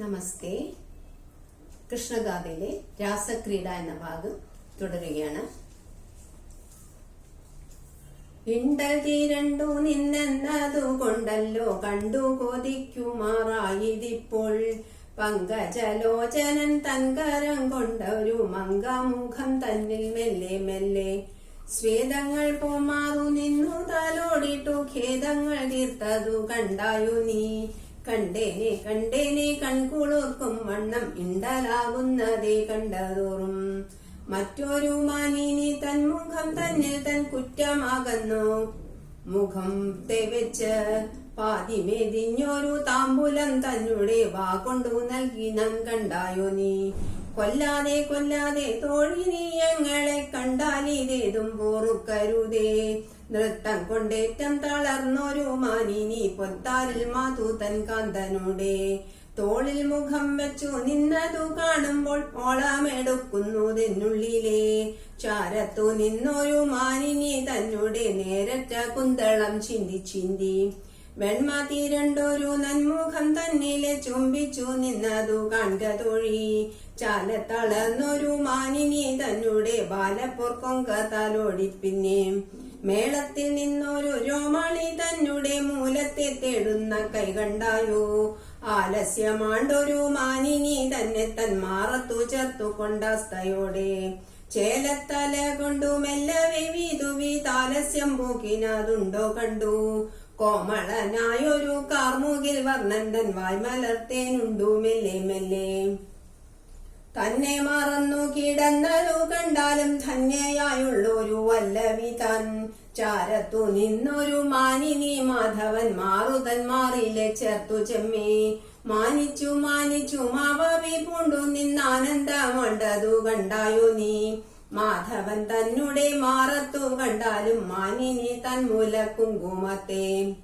നമസ്തേ. കൃഷ്ണഗാഥയിലെ രാസക്രീഡ എന്ന ഭാഗം തുടരുകയാണ്. ഇണ്ടൽ രണ്ടു നിന്നെന്നതു കൊണ്ടല്ലോ കണ്ടു കൊതിക്കുമാറായിതിപ്പോൾ പങ്കജലോചനൻ തൻകരം കൊണ്ടൊരു മങ്കമുഖം തന്നിൽ മെല്ലെ മെല്ലെ. സ്വേദങ്ങൾ പോമാറു നിന്നു തലോടിട്ടു ഖേദങ്ങൾ തീർത്തതു കണ്ടായു നീ. കണ്ടേനെ കണ്ടേനെ കൺകുളിർക്കും വണ്ണം ഇണ്ടലാകുന്നതേ കണ്ടതോറും. മറ്റൊരു മാനിനി തൻ മുഖം തന്നിൽ തൻ കുറ്റമാകുന്നു. മുഖം തെവച്ച് പാതിമെതിഞ്ഞൊരു താമ്പൂലം തന്നുടെ വാ കൊണ്ടു നൽകി നാം കണ്ടായോ നീ. കൊല്ലാതെ കൊല്ലാതെ തോഴി നീ ഞങ്ങളെ കണ്ടാലിതേതും പോറുക്കരുതേ. നൃത്തം കൊണ്ടേറ്റം തളർന്നൊരു മാനിനി പൊത്താരിൽ മാതു തൻ കാന്തനുടെ. തോളിൽ മുഖം വെച്ചു നിന്നതു കാണുമ്പോൾ ഓളമെടുക്കുന്നു ഓളമെടുക്കുന്നതെന്നുള്ളിലെ ചാരത്തു നിന്നൊരു മാനിനി തന്നെ നേരറ്റ കുന്തളം ചിന്തി ചിന്തി. വെണ്മ തീരണ്ടൊരു നന്മുഖം തന്നിലെ ചുംബിച്ചു നിന്നതു കണ്ട തൊഴി. ചാലത്തളർന്നൊരു മാനിനി തന്നെ ബാലപ്പൊർക്കൊങ്ക തലോടി പിന്നെ. മേളത്തിൽ നിന്നൊരു രോമാളി തന്നെ മൂലത്തെ തേടുന്ന കൈ കണ്ടായോ? ആലസ്യമാണ്ടൊരു മാനിനി തന്നെ തൻ മാറത്തു ചേർത്തു കൊണ്ടാസ്തയോടെ ചേലത്തല കൊണ്ടു മെല്ലവെ വീതുവി താലസ്യം പൂക്കിനതുണ്ടോ കണ്ടു. കോമളനായൊരു കാർമുകിൽ വർണൻ തൻ വായ്മലർത്തേനുണ്ടു മെല്ലെ മെല്ലെ. തന്നെ മറന്നു കിടന്നതു കണ്ടാലും ധന്യയായുള്ളൊരു വല്ലവി തൻ. ചാരത്തു നിന്നൊരു മാനിനി മാധവൻ മാറുതൻ മാറിലെ ചേർത്തു ചെമ്മി. മാനിച്ചു മാനിച്ചു മാവവി പൂണ്ടു നിന്നാനന്ദമുണ്ടതു കണ്ടായോ നീ. മാധവൻ തന്നെ മാറത്തു കണ്ടാലും മാനിനി തൻ മൂല കുങ്കുമത്തെ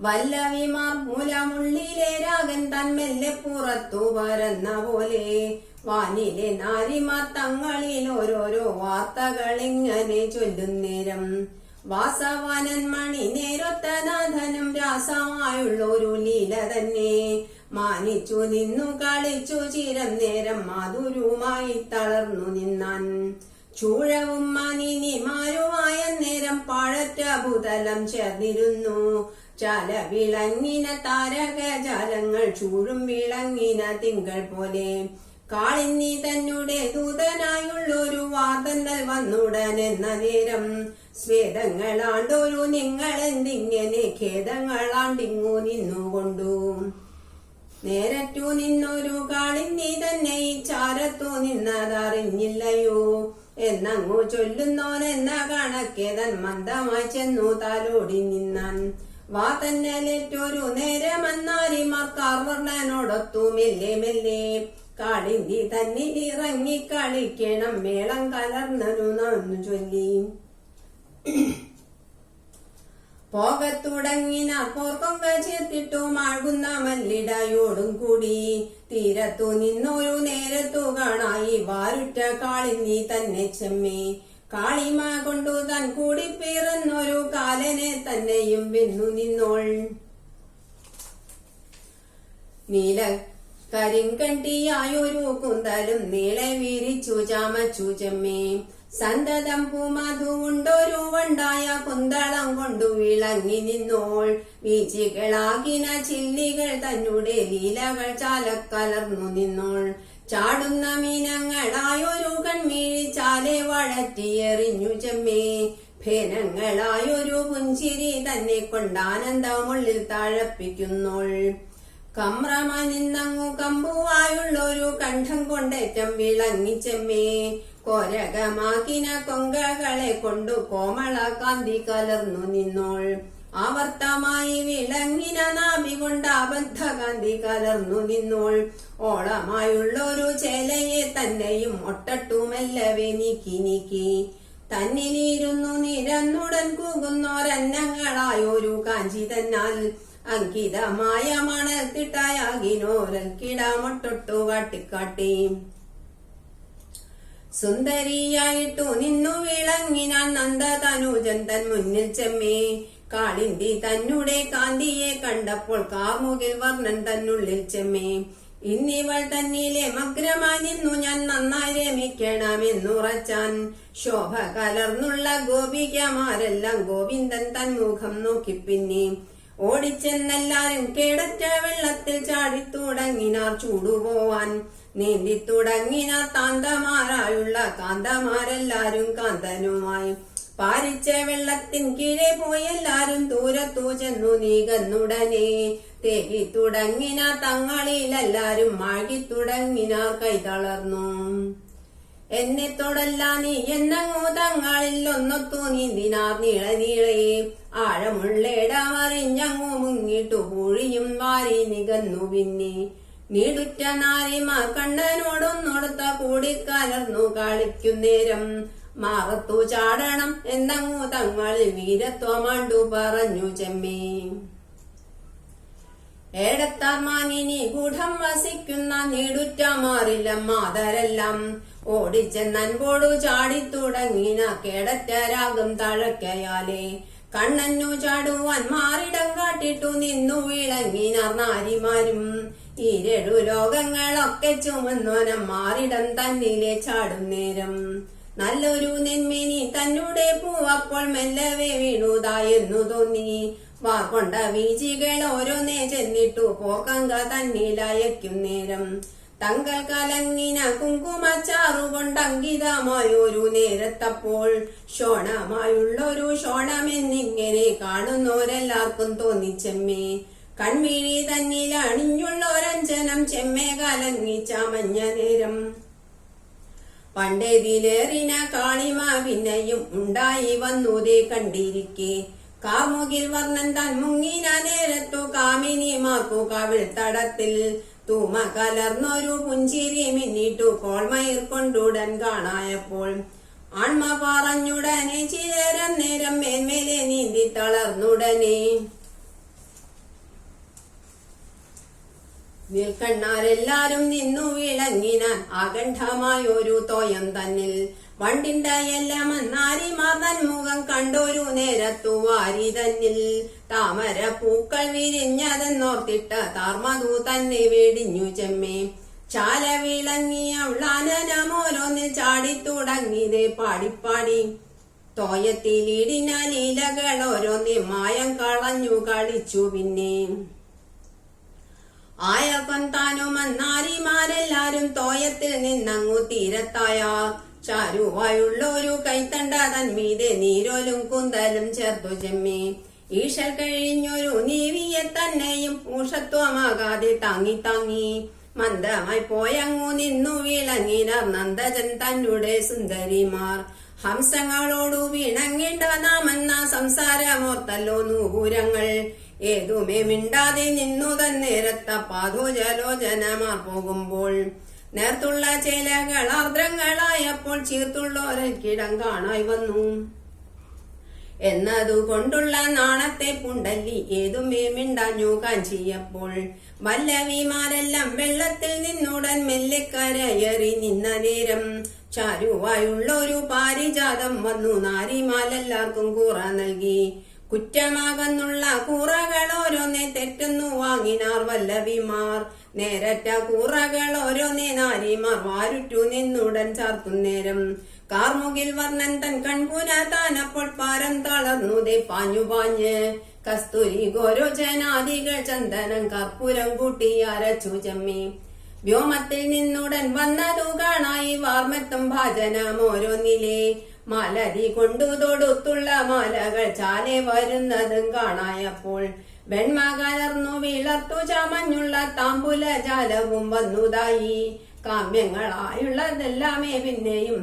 വല്ലവിമാർ മൂലമുള്ളിലെ രാഗൻ തന്മെല്ലെ പുറത്തു പരന്ന പോലെ. വാനിലെ നാരിമാർ തങ്ങളിൽ ഓരോരോ വാർത്തകൾ ഇങ്ങനെ ചൊല്ലുന്നേരം. വാസവാനൻ മണി നേരൊത്തനാഥനും രാസമായുള്ള ഒരു ലീല തന്നെ. മാനിച്ചു നിന്നു കളിച്ചു ചിരം നേരം മാധുരുമായി തളർന്നു നിന്നാൻ. ചൂഴവും മാനിനിമാരുമായ നേരം പാഴറ്റ ഭൂതലം ചേർന്നിരുന്നു. ചാല വിളങ്ങിന താരക ജാലങ്ങൾ ചൂഴും വിളങ്ങിന തിങ്കൾ പോലെ. കാളിന്നി തന്നെ ദൂതനായുള്ളൊരു വാർത്തന്നൽ വന്നുടൻ എന്ന നേരം. സ്വേദങ്ങളാണ്ടൊരു നിങ്ങളെന്തിങ്ങനെ ഖേദങ്ങളാണ്ടിങ്ങു നിന്നുകൊണ്ടു നേരറ്റു നിന്നൊരു കാളിന്നി തന്നെ ഈ ചാരത്തു നിന്നതറിഞ്ഞില്ലയോ? എന്നങ്ങു ചൊല്ലുന്നോനെന്ന കണക്കേതൻ മന്ദമായി ചെന്നു താലോടി നിന്നാൻ. വാ തന്നലേറ്റൊരു നേരമെന്നാരിമാർക്കാർ വർണനോടൊത്തു മെല്ലെ മെല്ലെ. തന്നി ഇറങ്ങി കളിക്കണം മേളം കലർന്നു നന്നു ചൊല്ലി. പോകത്തുടങ്ങിന പോർക്കൊങ്ക ചേർത്തിട്ടു മാഴുന്ന മല്ലിടയോടും കൂടി. തീരത്തു നിന്നൊരു നേരത്തു കാണായി വാരുറ്റ കാളിന്നി തന്നെ ചെമ്മേ. കാളിമ കൊണ്ടു തൻ കൂടി പിറന്നൊരു കാലനെ തന്നെയും വെന്നു നിന്നോൾ. നീല കരിങ്കണ്ടിയായൊരു കുന്തലും നീളെ വീരിച്ചു ചാമച്ചു ചെമ്മേ. സന്തതം പൂമധു ഉണ്ടൊരു വണ്ടായ കുന്തളം കൊണ്ടു വിളങ്ങി നിന്നോൾ. വീച്ചികളാകിന ചില്ലികൾ തന്നെ ലീലകൾ ചാലക്കലർന്നു നിന്നോൾ. ചാടുന്ന മീനങ്ങളായൊരു കൺമീഴി ചാലെ വഴറ്റിയെറിഞ്ഞു ചെമ്മേ. ഭേനങ്ങളായൊരു പുഞ്ചിരി തന്നെ കൊണ്ടാനന്ദമുള്ളിൽ താഴപ്പിക്കുന്നോൾ. കമ്രമനിന്നങ്ങു കമ്പുവായുള്ളൊരു കണ്ഠം കൊണ്ടേറ്റം വിളങ്ങി ചെമ്മേ. കൊരകമാക്കിന കൊങ്കകളെ കൊണ്ടു കോമള കാന്തി കലർന്നു നിന്നോൾ. ആവർത്തമായി വിളങ്ങിന നാഭി കൊണ്ട് അബദ്ധ കാന്തി കലർന്നു നിന്നോൾ. ഓളമായുള്ളൊരു ചേലയെ തന്നെയും ഒട്ടട്ടുമെല്ലവെ നീക്കി നീക്കി. തന്നിലിരുന്നു നിരന്നുടൻ കൂകുന്നോരന്നങ്ങളായൊരു കാഞ്ചി തന്നാൽ. അങ്കിതമായ മണത്തിട്ടായാകിനോരൽ കിടാമൊട്ടൊട്ടു കാട്ടിക്കാട്ടി. സുന്ദരിയായിട്ടു നിന്നു വിളങ്ങിനാൻ നന്ദതനുജൻ തൻ മുന്നിൽ ചെമ്മേ. കാളിന്തി തന്നുടെ കാന്തിയെ കണ്ടപ്പോൾ കാർമുകിൽ വർണൻ തന്നുള്ളിൽ ചെമ്മേ. ഇന്നിവൾ തന്നിലെ മഗ്രമായി നിന്നു ഞാൻ നന്നായി രമിക്കണമെന്നുറച്ചാൻ. ശോഭ കലർന്നുള്ള ഗോപികമാരെല്ലാം ഗോവിന്ദൻ തൻ മുഖം നോക്കി പിന്നെ. ഓടിച്ചെന്നെല്ലാരും കേടറ്റ വെള്ളത്തിൽ ചാടിത്തുടങ്ങിനാർ ചൂടുപോവാൻ. നീന്തി തുടങ്ങിനാർ താന്തമാരായുള്ള കാന്തമാരെല്ലാരും കാന്തനുമായി. പാരിച്ച വെള്ളത്തിൻ കീഴേ പോയെല്ലാരും ദൂരത്തു ചെന്നു നീകന്നുടനെ തേകി തുടങ്ങിന തങ്ങളിലെല്ലാരും മാഴി തുടങ്ങിനാർ കൈതളർന്നു എന്നെ തൊടല്ല നീ എന്നങ്ങു തങ്ങളിൽ ഒന്നൊത്തു നീന്തിനാർ നീള നീളേ. ആഴമുള്ളയിടമറിഞ്ഞങ്ങു മുങ്ങിട്ടു പൂഴിയും വാരി നികന്നു പിന്നെ. നീടുറ്റ നാരിമാർ കണ്ണനോടൊന്നൊടുത്ത കൂടിക്കലർന്നു കളിക്കുന്നേരം. മാറത്തു ചാടണം എന്നങ്ങു തങ്ങളിൽ വീരത്വമാണ്ടു പറഞ്ഞു ചെമ്മേ. ഏടത്താർ മാങ്ങിനി ഗൂഢം വസിക്കുന്ന നീടുറ്റ മാറില്ല മാതരെല്ലാം ഓടിച്ചെന്നൻപോടു ചാടിത്തുടങ്ങിന കേടറ്റ രാഗം തഴക്കയാലേ. കണ്ണന്നു ചാടുവാൻ മാറിടം കാട്ടിട്ടു നിന്നു വിളങ്ങിനാർ നാരിമാരും. ഈരടു ലോകങ്ങളൊക്കെ ചുമന്നോനം മാറിടം തന്നിലെ ചാടും നേരം. നല്ലൊരു നെന്മേനി തന്നുടെ പൂവപ്പോൾ മെല്ലവേ വീണുതായെന്നു തോന്നി. വാർക്കൊണ്ട വീചികൾ ഓരോന്നേ ചെന്നിട്ടു. പോക്കങ്ക തന്നിലയക്കും നേരം. തങ്കൾ കലങ്ങിന കുങ്കുമച്ചാറുകൊണ്ടങ്കിതമായൊരു നേരത്തപ്പോൾ ക്ഷോണമായുള്ളൊരു ക്ഷോണമെന്നിങ്ങനെ കാണുന്നോരെല്ലാവർക്കും തോന്നിച്ചെമ്മേ കൺമിഴി തന്നിൽ അണിഞ്ഞുള്ളൊരഞ്ജനം ചെമ്മേ കലങ്ങിച്ച മഞ്ഞ നേരം. പണ്ടേതിലേറിന കാളിമ പിന്നെയും ഉണ്ടായി വന്നൂതേ കണ്ടിരിക്കെ. കാമുകിൽ വർണൻ താൻ മുങ്ങിന നേരത്തു കാമിനിമാർക്കു കവിൾ തടത്തിൽ. തൂമ കലർന്നൊരു പുഞ്ചിരി മിന്നിട്ടു കോൾമയിർ കൊണ്ടുടൻ കാണായപ്പോൾ. ആൺമ പറഞ്ഞുടനെ ചിരരം നേരം മേന്മേലെ നീന്തി തളർന്നുടനെ. നിൽക്കണ്ണാരെല്ലാരും നിന്നു വിളങ്ങിനാൻ ആകണ്ഠമായൊരു തോയം തന്നിൽ. വണ്ടിണ്ടായെല്ലാം നാരിമാർ തൻ മുഖം കണ്ടൊരു നേരത്തു വാരി തന്നിൽ. താമര പൂക്കൾ വിരിഞ്ഞതെന്നോർത്തിട്ട താർമതു തന്നെ വെടിഞ്ഞു ചെമ്മേ. ചാല വിളങ്ങിയ ഉള്ളാനമോരോന്നിൽ ചാടിത്തുടങ്ങിയതേ പാടിപ്പാടി. തോയത്തിലിടിന ലീലകൾ ഓരോന്നേ മായം കളഞ്ഞു കളിച്ചു പിന്നെ. ആയപ്പൻ താനും അന്നാരിമാരെല്ലാരും തോയത്തിൽ നിന്നങ്ങു തീരത്തായ. ചാരുവായുള്ള ഒരു കൈത്തണ്ട തന്മീതെ നീരോലും കുന്തലും ചേർത്തു ചെമ്മി. ഈശൽ കഴിഞ്ഞൊരു നീവിയെ തന്നെയും ഊഷത്വമാകാതെ താങ്ങി താങ്ങി. മന്ദമായി പോയങ്ങു നിന്നു വിളങ്ങിനാർ നന്ദജൻ തന്നുടെ സുന്ദരിമാർ. ഹംസങ്ങളോടു വീണങ്ങിണ്ട നാമെന്ന സംസാരമോർത്തല്ലോ നൂപുരങ്ങൾ. ഏതുമേ മിണ്ടാതെ നിന്നു തന്നേരത്ത പാതോജലോചനമാർ പോകുമ്പോൾ നേർത്തുള്ള ചേലകൾ ആർദ്രങ്ങളായപ്പോൾ ചീർത്തുള്ളോരക്കിടം കാണായി വന്നു. കൊണ്ടുള്ള നാണത്തെ പുണ്ടല്ലി ഏതുമേ മിണ്ടാഞ്ഞു കാഞ്ചിയപ്പോൾ വല്ലവിമാരെല്ലാം വെള്ളത്തിൽ നിന്നുടൻ മെല്ലക്കരയറി നിന്ന നേരം ചാരുവായുള്ളൊരു പാരിജാതം വന്നു. നാരിമാലെല്ലാവർക്കും കൂറ നൽകി. കുറ്റമാകുന്നുള്ള കൂറകൾ ഓരോന്നെ തെറ്റുന്നു വാങ്ങിനാർ വല്ലവിമാർ. നേരറ്റ കൂറകൾ ഓരോന്നേ നാരിമാർ വാരുറ്റു നിന്നുടൻ ചാർത്തുന്നേരം കാർമുകിൽ വർണൻ തൻ കൺപുന താനപ്പോൾ പാരം തളർന്നുതേ പാഞ്ഞു പാഞ്ഞ്. കസ്തൂരി ഗോരോചനാദികൾ ചന്ദനം കർപ്പൂരം കൂട്ടി അരച്ചു ചമ്മി. വ്യോമത്തിൽ നിന്നുടൻ വന്നതു കാണായി വാർമെത്തും ഭാജനം ഓരോന്നിലെ മലരി കൊണ്ടു തൊടുത്തുള്ള മാലകൾ ചാലെ വരുന്നതും കാണായപ്പോൾ വെണ്മ കലർന്നു വിളർത്തു ചമഞ്ഞുള്ള താമ്പുല ജാലവും വന്നുതായി. കാമ്യങ്ങളായുള്ളതെല്ലാമേ പിന്നെയും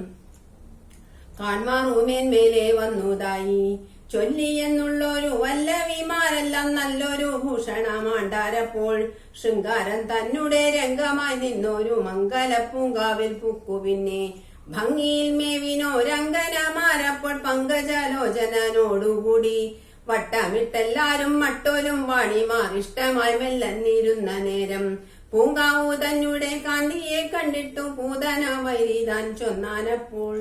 കാൺമാറൂമേന്മേലെ വന്നുതായി. ചൊല്ലി എന്നുള്ളൊരു വല്ലവിമാരെല്ലാം നല്ലൊരു ഭൂഷണമാണ്ടാരപ്പോൾ ശൃംഗാരം തന്നെ രംഗമായി നിന്നൊരു മംഗല പൂങ്കാവിൽ പൂക്കു പിന്നെ ഭംഗിയിൽ മേവിനോ രംഗനമാരപ്പോൾ പങ്കജലോചനോടുകൂടി വട്ടമിട്ടെല്ലാരും മട്ടോലും വാണിമാർ ഇഷ്ടമായി മെല്ലന്നിരുന്ന നേരം. പൂങ്കാവു തന്നെ കാന്തിയെ കണ്ടിട്ടു പൂതന വൈരിതാൻ ചൊന്നാനപ്പോൾ.